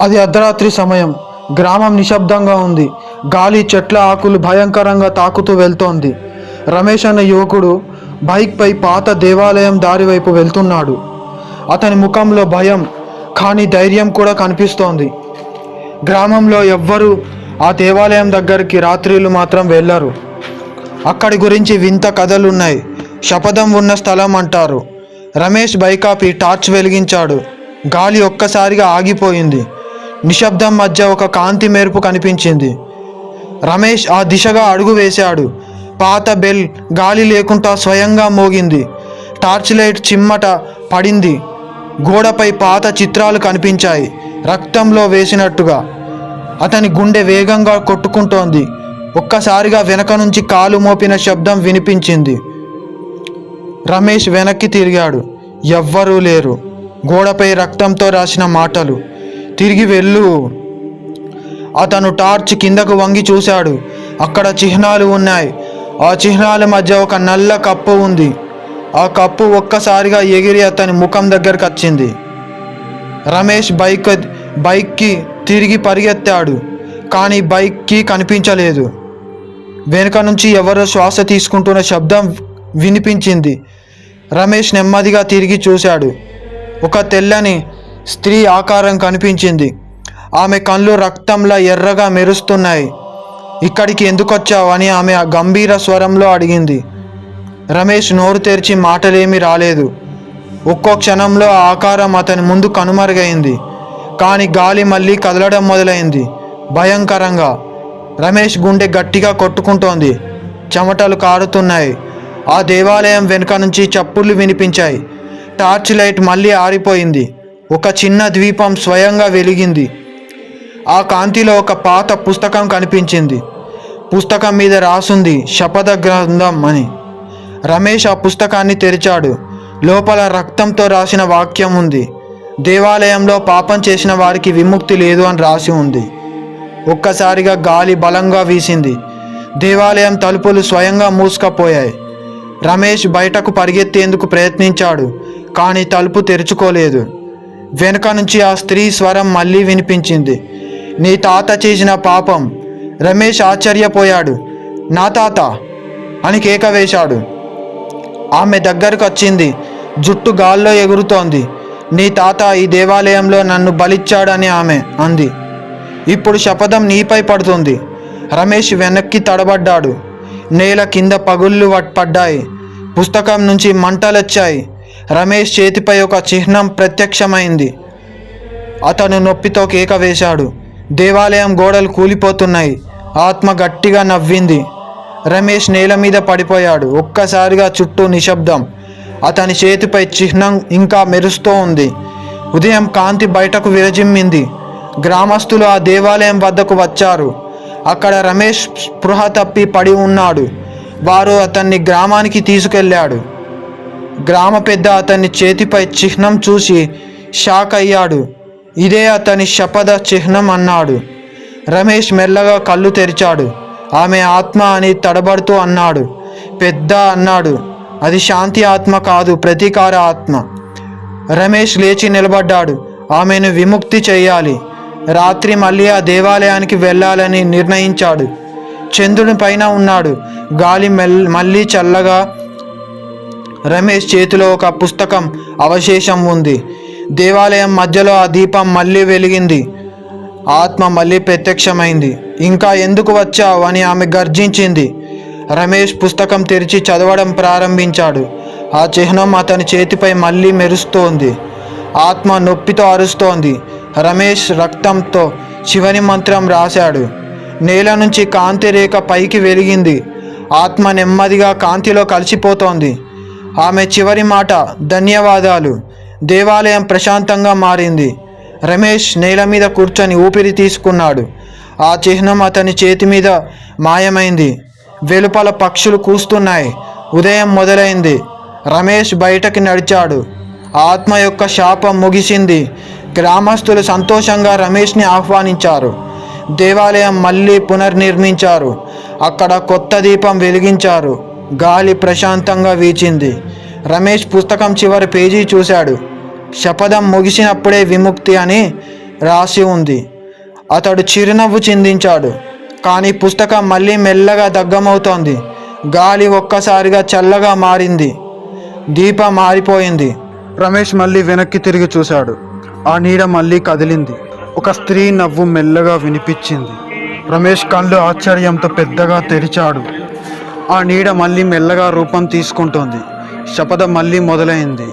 అది అర్ధరాత్రి సమయం. గ్రామం నిశ్శబ్దంగా ఉంది. గాలి చెట్ల ఆకులు భయంకరంగా తాకుతూ వెళ్తోంది. రమేష్ అనే యువకుడు బైక్పై పాత దేవాలయం దారి వైపు వెళ్తున్నాడు. అతని ముఖంలో భయం కానీ ధైర్యం కూడా కనిపిస్తోంది. గ్రామంలో ఎవ్వరూ ఆ దేవాలయం దగ్గరికి రాత్రిలు మాత్రం వెళ్ళరు. అక్కడి గురించి వింత కథలున్నాయి. శపథం ఉన్న స్థలం అంటారు. రమేష్ బైకాపి టార్చ్ వెలిగించాడు. గాలి ఒక్కసారిగా ఆగిపోయింది. నిశ్శబ్దం మధ్య ఒక కాంతి మెరుపు కనిపించింది. రమేష్ ఆ దిశగా అడుగు వేశాడు. పాత బెల్ గాలి లేకుండా స్వయంగా మోగింది. టార్చ్ లైట్ చిమ్మట పడింది. గోడపై పాత చిత్రాలు కనిపించాయి. రక్తంలో వేసినట్టుగా. అతని గుండె వేగంగా కొట్టుకుంటోంది. ఒక్కసారిగా వెనక నుంచి కాలు మోపిన శబ్దం వినిపించింది. రమేష్ వెనక్కి తిరిగాడు. ఎవ్వరూ లేరు. గోడపై రక్తంతో రాసిన మాటలు. తిరిగి వెళ్ళు. అతను టార్చ్ కిందకు వంగి చూశాడు. అక్కడ చిహ్నాలు ఉన్నాయి. ఆ చిహ్నాల మధ్య ఒక నల్ల కప్పు ఉంది. ఆ కప్పు ఒక్కసారిగా ఎగిరి అతని ముఖం దగ్గరకు వచ్చింది. రమేష్ బైక్ బైక్కి తిరిగి పరిగెత్తాడు. కానీ బైక్కి కనిపించలేదు. వెనుక నుంచి ఎవరో శ్వాస తీసుకుంటున్న శబ్దం వినిపించింది. రమేష్ నెమ్మదిగా తిరిగి చూశాడు. ఒక తెల్లని స్త్రీ ఆకారం కనిపించింది. ఆమె కళ్ళు రక్తంలా ఎర్రగా మెరుస్తున్నాయి. ఇక్కడికి ఎందుకు వచ్చావు అని ఆమె గంభీర స్వరంలో అడిగింది. రమేష్ నోరు తెరిచి మాటలేమీ రాలేదు. ఒక్కో క్షణంలో ఆ ఆకారం అతని ముందు కనుమరుగైంది. కానీ గాలి మళ్ళీ కదలడం మొదలైంది. భయంకరంగా. రమేష్ గుండె గట్టిగా కొట్టుకుంటోంది. చెమటలు కారుతున్నాయి. ఆ దేవాలయం వెనుక నుంచి చప్పుళ్ళు వినిపించాయి. టార్చ్ లైట్ మళ్ళీ ఆరిపోయింది. ఒక చిన్న ద్వీపం స్వయంగా వెలిగింది. ఆ కాంతిలో ఒక పాత పుస్తకం కనిపించింది. పుస్తకం మీద రాసుంది శపథ గ్రంథం అని. రమేష్ ఆ పుస్తకాన్ని తెరిచాడు. లోపల రక్తంతో రాసిన వాక్యం ఉంది. దేవాలయంలో పాపం చేసిన వారికి విముక్తి లేదు అని రాసి ఉంది. ఒక్కసారిగా గాలి బలంగా వీసింది. దేవాలయం తలుపులు స్వయంగా మూసుకపోయాయి. రమేష్ బయటకు పరిగెత్తేందుకు ప్రయత్నించాడు. కానీ తలుపు తెరుచుకోలేదు. వెనుక నుంచి ఆ స్త్రీ స్వరం మళ్ళీ వినిపించింది. నీ తాత చేసిన పాపం. రమేష్ ఆశ్చర్యపోయాడు. నా తాత? అని కేక వేశాడు ఆమె దగ్గరకు వచ్చింది జుట్టు గాల్లో ఎగురుతోంది. నీ తాత ఈ దేవాలయంలో నన్ను బలిచ్చాడని ఆమె అంది. ఇప్పుడు శపథం నీపై పడుతుంది. రమేష్ వెనక్కి తడబడ్డాడు. నేల కింద పగుళ్ళు పడ్డాయి. పుస్తకం నుంచి మంటలొచ్చాయి. రమేష్ చేతిపై ఒక చిహ్నం ప్రత్యక్షమైంది. అతను నొప్పితో కేక వేశాడు. దేవాలయం గోడలు కూలిపోతున్నాయి. ఆత్మ గట్టిగా నవ్వింది. రమేష్ నేల మీద పడిపోయాడు. ఒక్కసారిగా చుట్టూ నిశ్శబ్దం. అతని చేతిపై చిహ్నం ఇంకా మెరుస్తూ ఉంది. ఉదయం కాంతి బయటకు విరజిమ్మింది. గ్రామస్తులు ఆ దేవాలయం వద్దకు వచ్చారు. అక్కడ రమేష్ స్పృహ తప్పి పడి ఉన్నాడు. వారు అతన్ని గ్రామానికి తీసుకెళ్ళాడు. గ్రామ పెద్ద అతని చేతిపై చిహ్నం చూసి షాక్ అయ్యాడు. ఇదే అతని శపథ చిహ్నం అన్నాడు. రమేష్ మెల్లగా కళ్ళు తెరిచాడు. ఆమె ఆత్మ అని తడబడుతూ అన్నాడు. పెద్ద అన్నాడు. అది శాంతి ఆత్మ కాదు ప్రతీకార ఆత్మ. రమేష్ లేచి నిలబడ్డాడు. ఆమెను విముక్తి చేయాలి. రాత్రి మళ్ళీ ఆ దేవాలయానికి వెళ్ళాలని నిర్ణయించాడు. చంద్రుని పైన ఉన్నాడు. గాలి మెల్ మళ్ళీ చల్లగా రమేష్ చేతిలో ఒక పుస్తకం అవశేషం ఉంది. దేవాలయం మధ్యలో ఆ దీపం మళ్ళీ వెలిగింది. ఆత్మ మళ్ళీ ప్రత్యక్షమైంది. ఇంకా ఎందుకు వచ్చావు? అని ఆమె గర్జించింది. రమేష్ పుస్తకం తెరిచి చదవడం ప్రారంభించాడు. ఆ చిహ్నం అతని చేతిపై మళ్ళీ మెరుస్తోంది. ఆత్మ నొప్పితో అరుస్తోంది. రమేష్ రక్తంతో శివని మంత్రం రాశాడు. నేల నుంచి కాంతి రేఖ పైకి వెలిగింది. ఆత్మ నెమ్మదిగా కాంతిలో కలిసిపోతోంది. ఆమె చివరి మాట ధన్యవాదాలు. దేవాలయం ప్రశాంతంగా మారింది. రమేష్ నేల మీద కూర్చొని ఊపిరి తీసుకున్నాడు. ఆ చిహ్నం అతని చేతి మీద మాయమైంది. వెలుపల పక్షులు కూస్తున్నాయి. ఉదయం మొదలైంది. రమేష్ బయటకి నడిచాడు. ఆత్మ యొక్క శాపం ముగిసింది. గ్రామస్తులు సంతోషంగా రమేష్ని ఆహ్వానించారు. దేవాలయం మళ్ళీ పునర్నిర్మించారు. అక్కడ కొత్త దీపం వెలిగించారు. గాలి ప్రశాంతంగా వీచింది. రమేష్ పుస్తకం చివరి పేజీ చూశాడు. శపథం ముగిసినప్పుడే విముక్తి అని రాసి ఉంది. అతడు చిరునవ్వు చిందించాడు. కానీ పుస్తకం మళ్ళీ మెల్లగా దగ్గమవుతోంది. గాలి ఒక్కసారిగా చల్లగా మారింది. దీపం మారిపోయింది. రమేష్ మళ్ళీ వెనక్కి తిరిగి చూశాడు. ఆ నీడ మళ్ళీ కదిలింది. ఒక స్త్రీ నవ్వు మెల్లగా వినిపించింది. రమేష్ కళ్ళు ఆశ్చర్యంతో పెద్దగా తెరిచాడు. ఆ నీడ మళ్ళీ మెల్లగా రూపం తీసుకుంటోంది. శపథం మళ్ళీ మొదలైంది.